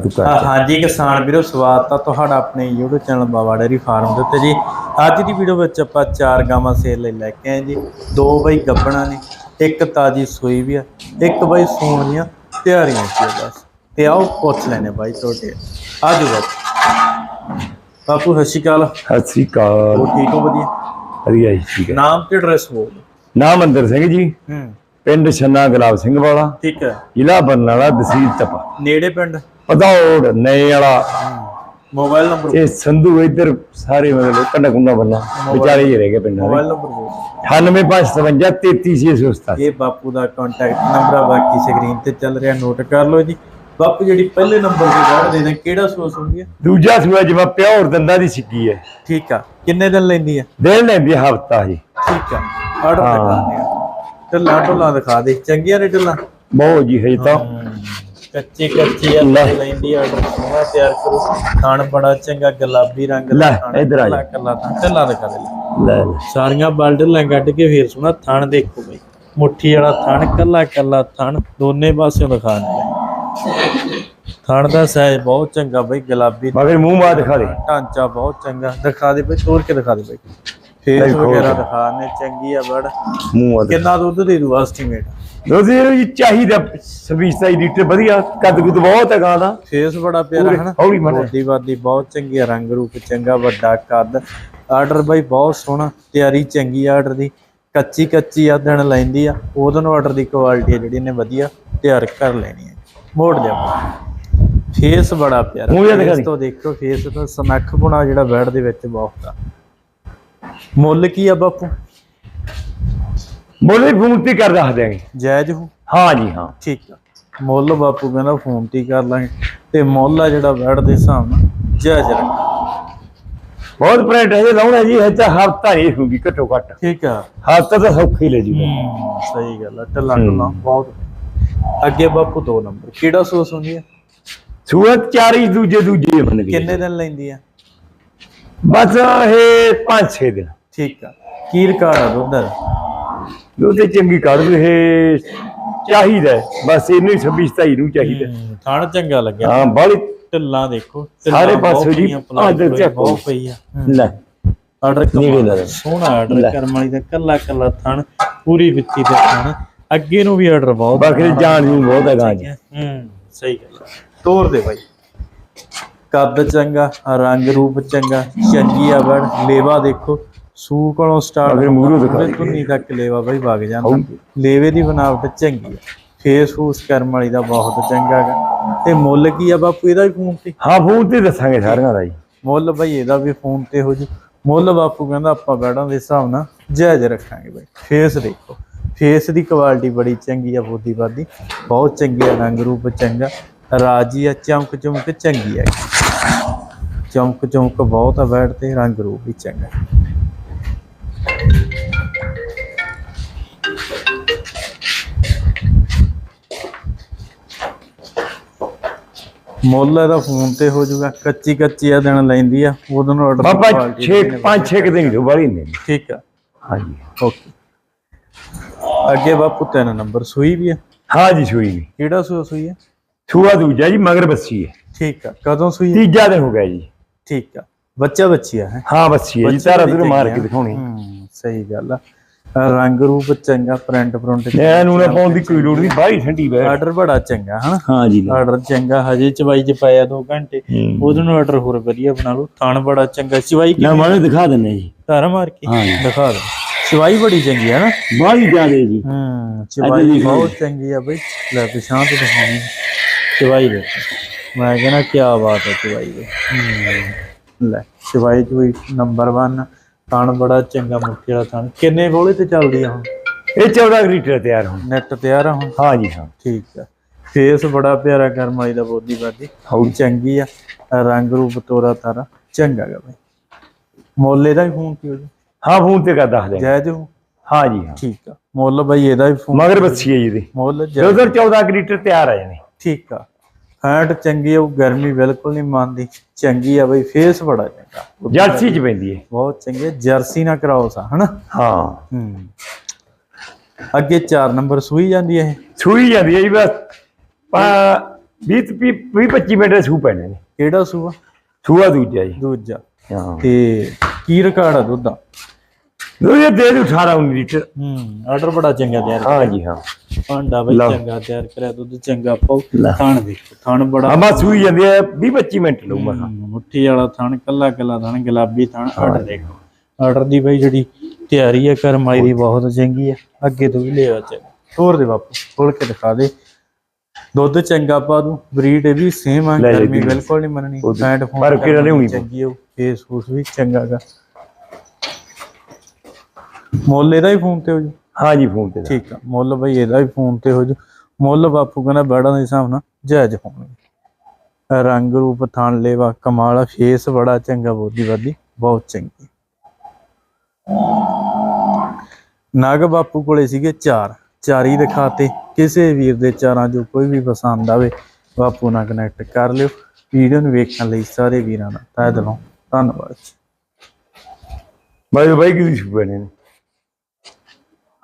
ਤੂੰ ਹਾਂ- ਹਾਂਜੀ ਕਿਸਾਨ ਵੀਰੋ ਸਵਾਗਤ ਆ ਤੁਹਾਡਾ ਆਪਣੇ YouTube channel Bawa dairy farm ਦੇ ਉੱਤੇ ਜੀ। ਅੱਜ ਦੀ ਵੀਡੀਓ ਵਿੱਚ ਆਪਾਂ ਚਾਰ ਗਾਵਾਂ ਸੇਲ ਲਈ ਲੈ ਕੇ ਆਏ ਜੀ। ਦੋ ਬਈ ਗੱਬਣਾ ਨੇ ਇੱਕ ਤਾਜੀ ਸੂਈ ਵੀ ਆ ਇੱਕ ਬਈ ਸੂਣ ਦੀਆਂ ਤਿਆਰੀਆਂ ਸੀ ਬਸ। ਤੇ ਆਓ ਪੁੱਛ ਲੈਨੇ ਬਾਈ ਤੁਹਾਡੇ। ਆਜੋ ਬਾਪੂ ਬਾਪੂ ਸਤਿ ਸ਼੍ਰੀ ਅਕਾਲ। ਸਤਿ ਸ੍ਰੀ ਅਕਾਲ। ਠੀਕ ਹੋ ਵਧੀਆ? ਵਧੀਆ ਜੀ ਠੀਕ ਹੈ। ਨਾਮ ਤੇ ਐਡਰੈਸ ਬੋਲ ਨਾਮ ਅੰਦਰ ਸਿੰਘ ਜੀ। ਹੂੰ। ਪਿੰਡ ਛੰਨਾ ਗੁਲਾਬ ਸਿੰਘ ਵਾਲਾ। ਠੀਕ ਹੈ। ਜ਼ਿਲ੍ਹਾ ਬਰਨਾਲਾ ਤਹਿਸੀਲ ਤਪਾ। ਨੇੜੇ ਪਿੰਡ? ਪਧੌੜ ਨਏ ਵਾਲਾ ਮੋਬਾਈਲ ਨੰਬਰ ਇਹ ਸੰਧੂ ਇੱਧਰ ਸਾਰੇ ਮਤਲਬ ਕੰਡਾ ਕੁੰਡਾ ਬੰਨਾ ਵਿਚਾਲੇ ਹੀ ਰਹਿ ਗਏ ਪਿੰਡਾਂ ਮੋਬਾਈਲ ਦੇ ਨੰਬਰ ਬੋਲ 98557 33687 ਇਹ ਬਾਪੂ ਦਾ ਕੰਟੈਕਟ ਨੰਬਰ ਆ ਬਾਕੀ ਸਕਰੀਨ ਤੇ ਚੱਲ ਰਿਹਾ ਨੋਟ ਕਰ ਲਓ ਜੀ। ਬਾਪੂ ਜਿਹੜੀ ਪਹਿਲੇ ਨੰਬਰ ਤੇ ਵੜ ਦੇ ਨੇ ਕਿਹੜਾ ਸੋਸ ਹੁੰਦੀ ਹੈ ਦੂਜਾ ਸੂਆ ਜਿਵੇਂ ਪਿਓਰ ਦੰਦਾਂ ਦੀ ਸਿੱਕੀ ਹੈ। ਠੀਕ ਆ। ਕਿੰਨੇ ਦਿਨ ਲੈਂਦੀ ਆ? ਦੇਣ ਲੈਂਦੀ ਹਫਤਾ ਜੀ। ਠੀਕ ਆ। ਆਰਡਰ ਹਾਂ। ਦਿਖਾਉਂਦੇ ਆ ਢੱਲਾ ਢੁੱਲਾ ਦਿਖਾ ਦੇ। ਚੰਗੀਆਂ ਨੇ ਢੱਲਾ? ਬਹੁਤ ਜੀ ਹੈ ਤਾਂ। ਕੱਚੀ ਕੱਚੀ ਆ ਲੈ। ਲੈਂਦੀ ਆਰਡਰ ਸੋਹਣਾ ਤਿਆਰ ਕਰੋ ਖਾਣ ਬੜਾ ਚੰਗਾ ਗੁਲਾਬੀ ਰੰਗ ਲੈ, ਖਾਣ, ਇੱਧਰ ਆ ਜਾ। ਕੱਲਾ ਕੱਲਾ ਥਣ, ਢੱਲਾ ਦਿਖਾ ਦੇ ਲੈ। ਲੈ ਲੈ। ਸਾਰੀਆਂ ਬਲਡਲਾਂ ਕੱਢ ਕੇ ਫੇਰ ਸੋਹਣਾ ਥਣ ਦੇਖੋ ਬਈ ਮੁੱਠੀ ਵਾਲਾ ਥਣ ਕੱਲਾ ਕੱਲਾ ਥਣ ਦੋਨੇ ਪਾਸਿਓਂ ਦਿਖਾ ਦੇ ਥਣ ਦਾ ਸਾਈਜ਼ ਬਹੁਤ ਚੰਗਾ ਬਈ ਗੁਲਾਬੀ ਮਗਰ ਮੂੰਹ ਮਾਰ ਦਿਖਾ ਦੇ ਢਾਂਚਾ ਬਹੁਤ ਚੰਗਾ ਦਿਖਾ ਦੇ ਬਈ ਤੋੜ ਕੇ ਦਿਖਾ ਦੇ ਬਈ ਫੇਸ ਵਗੈਰਾ ਕੇ। ਦਿਖਾ ਨੇ ਚੰਗੀ ਆ ਬੜ। ਮੂੰਹ ਕਿੰਨਾ ਦੁੱਧ ਦੇ ਦੂ ਐਸਟੀਮੇਟ ਦੋਸਤੋ ਇਹ ਚਾਹੀਦਾ 27 ਲੀਟਰ ਵਧੀਆ ਕੱਦ ਕੁੱਦ ਬਹੁਤ ਹੈ ਗਾਂ ਦਾ ਫੇਸ ਬੜਾ ਪਿਆਰਾ ਹੈ ਨਾ ਹੌਲੀ। ਬੋਡੀ ਬਾਦੀ ਬਹੁਤ ਚੰਗੀ ਆ ਰੰਗ ਰੂਪ ਚੰਗਾ ਵੱਡਾ ਕੱਦ। ਆਰਡਰ ਬਈ ਬਹੁਤ ਸੋਹਣਾ ਤਿਆਰੀ ਚੰਗੀ ਆਰਡਰ ਦੀ। ਕੱਚੀ ਕੱਚੀ ਆ ਦਿਨ ਲੈਂਦੀ ਆ। ਉਹਦੋਂ ਆਰਡਰ ਦੀ ਕੁਆਲਿਟੀ ਜਿਹੜੀ ਨੇ ਵਧੀਆ ਤਿਆਰ ਕਰ ਲੈਣੀ ਹੈ ਮੋੜ ਲਿਆ। ਫੇਸ ਬੜਾ ਪਿਆਰਾ। ਜਿਹਾ ਦਿਖਾ। ਤੋਂ ਫੇਸ ਤੋਂ ਸਨੱਖ ਪੁਣਾ ਜਿਹੜਾ ਬੈਡ ਦੇ ਵਿੱਚ ਬਹੁਤ ਆ। ਮੁੱਲ ਕੀ ਆ ਬਾਪੂ? ਬੋਲੇ ਫੋਨ ਤੇ ਕਰ ਦੱਸ ਦਿਆਂਗੇ ਜਾਇਜ਼ ਹੋ? ਹਾਂ ਜੀ ਹਾਂ। ਠੀਕ ਆ। ਮੁੱਲ ਬਾਪੂ ਕਹਿੰਦਾ ਫੋਨ ਤੇ ਕਰ ਲਾਂਗੇ। ਤੇ ਮੁੱਲ ਆ ਜਿਹੜਾ ਬੈਡ ਦੇ ਹਿਸਾਬ ਨਾਲ ਜਾਇਜ਼ ਰੱਖ ਬਹੁਤ ਪ੍ਰਾਈਟ ਹੈ ਲਾਉਣਾ ਜੀ ਇਹ ਤਾਂ ਹਫਤਾ ਨਹੀਂ ਹੋਊਗੀ ਘੱਟੋ ਘੱਟ। ਠੀਕ ਆ। ਹਫਤਾ ਤਾਂ ਸੌਖੀ ਲੈ ਜੂਗਾ। ਸਹੀ ਗੱਲ ਆ ਹਮ। ਢੱਲਾ ਬਹੁਤ। ਅੱਗੇ ਬਾਪੂ ਦੋ ਨੰਬਰ। ਕਿਹੜਾ ਸੋਸ ਹੁੰਦੀ ਆ? ਸੂਰਤ ਚਾਰੀ ਦੂਜੇ ਦੂਜੇ ਬਣ ਗਏ ਕਿੰਨੇ ਦਿਨ ਲੈਂਦੀ ਆ? ਬਸ ਇਹ 5-6 ਦਿਨ। ਠੀਕ ਆ। ਕੀ ਰਿਕਾਰਡ ਆ ਦੁੱਧ ਦਾ ਉਹਦੇ ਚੰਗੀ ਕੱਢ ਦੂ ਇਹ ਚਾਹੀਦਾ ਹੈ। ਬਸ ਇਹਨੂੰ 26-27 ਨੂੰ ਚਾਹੀਦਾ ਹਮ, ਥਣ ਚੰਗਾ ਲੱਗਿਆ। ਹਾਂ ਬਾਲੀ ਢੱਲਾ ਦੇਖੋ ਸਾਰੇ ਬਹੁਤ ਪਾਸੇ ਜੀ, ਪਈਆਂ, ਪਲਾਈ ਆਹ। ਬਹੁਤ ਪਈ ਆ। ਲੈ। ਆਰਡਰ ਨੀਵੇਂ ਲਾ। ਦੇ। ਸੋਹਣਾ ਆਰਡਰ ਲੈ। ਕਰਮ ਵਾਲੀ ਦਾ ਕੱਲਾ ਕੱਲਾ ਥਣ ਪੂਰੀ ਵਿੱਤੀ ਤੇ ਥਣ। ਅੱਗੇ ਨੂੰ ਵੀ ਆਰਡਰ ਬਹੁਤ ਬਾਕੀ ਜਾਣ ਨੂੰ ਬਹੁਤ ਹੈ ਗਾਂ ਜੀ ਹੂੰ। ਸਹੀ ਗੱਲ। ਤੋਰ ਦੇ ਬਾਈ। ਕੱਦ ਚੰਗਾ ਰੰਗ ਰੂਪ ਚੰਗਾ ਚੰਗੀ ਆ ਬੜ ਲੇਵਾ ਦੇਖੋ। ਸੂ ਕੋਲੋਂ ਸਟਾਰਟ ਅਗਰ ਮੂਹਰੋਂ ਦਿਖਾ ਦੇ। ਤੁੰਨੀ ਤੱਕ ਲੇਵਾ ਬਾਈ ਵਗ ਜਾਂਦਾ। ਲੇਵੇ ਦੀ ਬਣਾਵਟ ਚੰਗੀ ਆ। ਫੇਸ ਫੂਸ ਕਰਮ ਵਾਲੀ ਦਾ ਬਹੁਤ ਚੰਗਾ ਗਾ ਤੇ ਮੁੱਲ ਕੀ ਆ ਬਾਪੂ ਇਹਦਾ ਵੀ ਫੋਨ ਤੇ? ਹਾਂ ਫੋਨ ਤੇ ਦੱਸਾਂਗੇ ਸਾਰਿਆਂ ਦਾ ਜੀ। ਮੁੱਲ ਬਾਈ ਇਹਦਾ ਵੀ ਫੋਨ ਤੇ ਹੋ ਜੂ। ਮੁੱਲ ਬਾਪੂ ਕਹਿੰਦਾ ਆਪਾਂ ਬੈਡਾਂ ਦੇ ਹਿਸਾਬ ਨਾਲ ਜਾਇਜ਼ ਰੱਖਾਂਗੇ ਬਾਈ। ਫੇਸ ਦੇਖੋ। ਫੇਸ ਦੀ ਕੁਆਲਿਟੀ ਬੜੀ ਚੰਗੀ ਆ ਬੋਦੀ ਬਾਦੀ। ਬਹੁਤ ਚੰਗੀ ਆ ਰੰਗ ਰੂਪ ਚੰਗਾ। ਰਾਜੀ ਆ ਚਮਕ ਚਮਕ ਚੰਗੀ ਆ। ਚਮਕ ਚਮਕ ਬਹੁਤ ਆ ਬੈਡ ਤੇ ਰੰਗ ਰੂਪ ਵੀ ਚੰਗਾ। ਮੁੱਲ ਇਹਦਾ ਫੋਨ ਤੇ ਹੋ ਜਾਊਗਾ ਕੱਚੀ ਕੱਚੀ ਆ ਦਿਨ ਲੈਂਦੀ ਆ ਉਦੋਂ ਨੂੰ ਆਰਡਰ ਬਾਬਾ 6 5-6 ਦਿਨ ਜੋ ਬਾਲੀ ਨੇ ਠੀਕ ਆ। ਹਾਂਜੀ। ਓਕੇ। ਅੱਗੇ ਬਾਪੂ ਤਿੰਨ ਨੰਬਰ ਸੂਈ ਵੀ ਆ? ਹਾਂ ਜੀ ਸੂਈ ਵੀ। ਕਿਹੜਾ ਸੂਆ ਸੂਈ ਆ? ਸੂਆ ਦੂਜਾ ਜੀ ਮਗਰ ਬੱਸੀ ਹੈ ਠੀਕ ਆ। ਕਦੋਂ ਸੂਈ? ਤੀਜਾ ਦਿਨ ਹੋ ਗਿਆ ਜੀ। ਠੀਕ ਆ। ਬੱਚਾ ਬੱਚੀ ਆ ਹੈ? ਹਾਂ ਬੱਸੀ ਹੈ ਜੀ ਤਾਰਾ ਮਾਰ ਕੇ ਦਿਖਾਉਣੀ। ਸਹੀ ਗੱਲ ਆ। ਰੰਗ ਰੂਪ ਚੰਗਾ ਪ੍ਰਿੰਟ ਪ੍ਰਿੰਟ ਮੈਂ ਨੂੰ ਨਾ ਪਾਉਣ ਦੀ ਕੋਈ ਲੋੜ ਨਹੀਂ ਬਾਹਲੀ ਠੰਡੀ ਬੈ ਆਰਡਰ ਬੜਾ ਚੰਗਾ ਹਨਾ? ਹਾਂ ਜੀ। ਆਰਡਰ ਚੰਗਾ ਹਜੇ ਚਵਾਈ ਚ ਪਾਇਆ 2 ਘੰਟੇ। ਉਹਦੇ ਨੂੰ ਆਰਡਰ ਹੋਰ ਵਧੀਆ ਬਣਾ ਲਓ। ਥਣ ਬੜਾ ਚੰਗਾ। ਚਵਾਈ ਨਾ ਮਾਰੇ ਦਿਖਾ ਦਿੰਨੇ ਜੀ। ਧਾਰਾ ਮਾਰ ਕੇ? ਹਾਂ। ਦਿਖਾ ਦੇ ਚਵਾਈ ਬੜੀ ਚੰਗੀ ਹੈ ਨਾ ਬਾਹਲੀ ਜ਼ਿਆਦੇ ਜੀ। ਹੂੰ ਚਵਾਈ ਦੀ ਬਹੁਤ ਚੰਗੀ ਆ ਬਈ। ਲੈ ਪਛਾਣ ਤੇ ਦਿਖਾਉਣੀ। ਚਵਾਈ ਦੇਖੋ ਮੈਂ ਕਹਿੰਦਾ ਕੀ ਬਾਤ ਹੈ ਚਵਾਈ ਦੀ। ਲੈ ਚਵਾਈ ਚਵਾਈ ਨੰਬਰ 1 ਥਣ ਬੜਾ ਚੰਗਾ ਮੁੱਠੀ ਵਾਲਾ ਥਣ ਕਿੰਨੇ ਬੋਲੇ ਤੇ ਚੱਲਦੀ ਆ ਹੁਣ? ਇਹ 14 ਲੀਟਰ ਤਿਆਰ ਹੁਣ। ਨੈਟ ਤਿਆਰ ਆ ਹੁਣ? ਹਾਂ ਜੀ ਹਾਂ। ਠੀਕ ਆ। ਫੇਸ ਬੜਾ ਪਿਆਰਾ ਕਰਮਾਈ ਦਾ ਬੋਦੀ ਬਾਦੀ ਹਊ ਚੰਗੀ ਆ। ਰੰਗ ਰੂਪ ਤੋਰਾ ਤਾਰਾ। ਚੰਗਾ ਗਾ ਬਈ। ਮੁੱਲ ਇਹਦਾ ਵੀ ਫੋਨ ਕੀ ਹੋ ਜੀ? ਹਾਂ ਫੋਨ ਤੇ ਕਰ ਦੱਸ ਦੇ ਜਾਇਜ਼ ਹੋ ਹਾਂ ਜੀ ਹਾਂ। ਠੀਕ ਆ। ਮੁੱਲ ਬਈ ਇਹਦਾ ਵੀ ਫੋਨ ਮਗਰ ਬੱਸੀ ਹੈ ਜੀ ਦੀ ਮੁੱਲ ਜਾਇਜ਼ ਉਧਰ 14 ਲੀਟਰ ਤਿਆਰ ਆ ਜਾਣੇ। ਠੀਕ ਆ। ਫੈਟ ਚੰਗੀ ਆ ਉਹ ਗਰਮੀ ਬਿਲਕੁਲ ਨਹੀਂ ਮੰਨਦੀ। ਚੰਗੀ ਆ ਬਈ ਫੇਸ ਬੜਾ ਚੰਗਾ। ਜਰਸੀ ਚ ਪੈਂਦੀ ਹੈ ਬਹੁਤ ਚੰਗੀ ਆ, ਜਰਸੀ ਨਾ ਕਰਾਓ ਸਾ ਹਨਾ? ਹਾਂ। ਹੂੰ। ਅੱਗੇ 4 ਨੰਬਰ ਸੂਈ ਜਾਂਦੀ ਹੈ ਇਹ? ਸੂਈ ਜਾਂਦੀ ਹੈ ਜੀ ਬਸ। ਪਾ 20 20 25 ਮਿੰਟ ਦੇ ਸੂ ਪੈਣੇ ਨੇ। ਕਿਹੜਾ ਸੂਆ? ਸੂਆ ਦੂਜਾ ਜੀ। ਦੂਜਾ। ਹਾਂ। ਤੇ ਕੀ ਰਿਕਾਰਡ ਆ ਦੁੱਧ ਦਾ? ਦੋਏ ਦੇ ਦੂ 18 19 ਲੀਟਰ। ਹੂੰ ਆਰਡਰ ਬੜਾ ਚੰਗਾ ਤਿਆਰ ਹਾਂ ਜੀ ਹਾਂ। ਭਾਂਡਾ ਬਈ ਲਓ। ਚੰਗਾ ਤਿਆਰ ਕਰਿਆ ਦੁੱਧ ਚੰਗਾ ਪਾਉ ਲੈ। ਥਣ ਦੇਖੋ ਥਣ ਬੜਾ ਆਮਾ ਸੂਈ ਜਾਂਦੀ ਹੈ 20 25 ਮਿੰਟ ਲਊ ਮੈਂ। ਹਮ, ਮੁੱਠੀ ਵਾਲਾ ਥਣ ਕੱਲਾ ਕੱਲਾ ਥਣ ਗੁਲਾਬੀ ਥਣ ਆਰਡਰ ਦੇਖੋ। ਆਰਡਰ ਦੀ ਬਈ ਜਿਹੜੀ ਤਿਆਰੀ ਹੈ ਕਰਮਾਈ ਦੀ ਬਹੁਤ ਚੰਗੀ ਹੈ। ਅੱਗੇ ਤੋਂ ਵੀ ਲਿਆ ਚ ਹੋਰ ਦੇ ਬਾਪੂ ਖੋਲ ਕੇ ਦਿਖਾ ਦੇ। ਦੁੱਧ ਚੰਗਾ ਪਾ ਦੂੰ ਬਰੀਡ ਇਹ ਵੀ ਸੇਮ ਆ ਲੈ ਗਰਮੀ। ਬਿਲਕੁਲ ਨਹੀਂ ਮੰਨਣੀ। ਉਹਦੀ ਫੈਟ ਫੋਨ ਪਰ ਕਿਹੜਾ ਲਿਆਉਣੀ ਪਊ। ਚੰਗੀ ਹੋ ਫੇਸ ਫੂਸ ਵੀ ਚੰਗਾ ਗਾ। ਮੁੱਲ ਇਹਦਾ ਹੀ ਫੋਨ ਤੇ ਹੋ ਜੂ। ਹਾਂ ਜੀ ਫੋਨ ਤੇ ਠੀਕ ਆ। ਮੁੱਲ ਬਈ ਇਹਦਾ ਵੀ ਫੋਨ ਤੇ ਹੋ ਜੂ। ਮੁੱਲ ਬਾਪੂ ਕਹਿੰਦਾ ਬੜਾ ਦੇ ਹਿਸਾਬ ਨਾਲ ਜਾਇਜ਼ ਹੋਣਗੇ। ਰੰਗ ਰੂਪ ਥਣ ਲੈਵਾ ਕਮਾਲ ਫੇਸ ਬੜਾ ਚੰਗਾ ਬੋਦੀ ਬਾਦੀ ਬਹੁਤ ਚੰਗੀ। ਨਾਗ ਬਾਪੂ ਕੋਲੇ ਸੀਗੇ ਚਾਰ। ਚਾਰ ਦਿਖਾਤੇ। ਕਿਸੇ ਵੀਰ ਦੇ ਚਾਰਾਂ ਜੋ ਕੋਈ ਵੀ ਪਸੰਦ ਆਵੇ ਬਾਪੂ ਨਾਲ ਕਨੈਕਟ ਕਰ ਲਿਓ। ਵੀਡੀਓ ਨੂੰ ਵੇਖਣ ਲਈ ਸਾਰੇ ਵੀਰਾਂ ਦਾ ਤਹਿ ਦਿਲੋਂ ਧੰਨਵਾਦ ਜੀ। ਬਾਈ ਬਾਈ ਕੀ ਸੂ ਪੈਣੇ ਨੇ?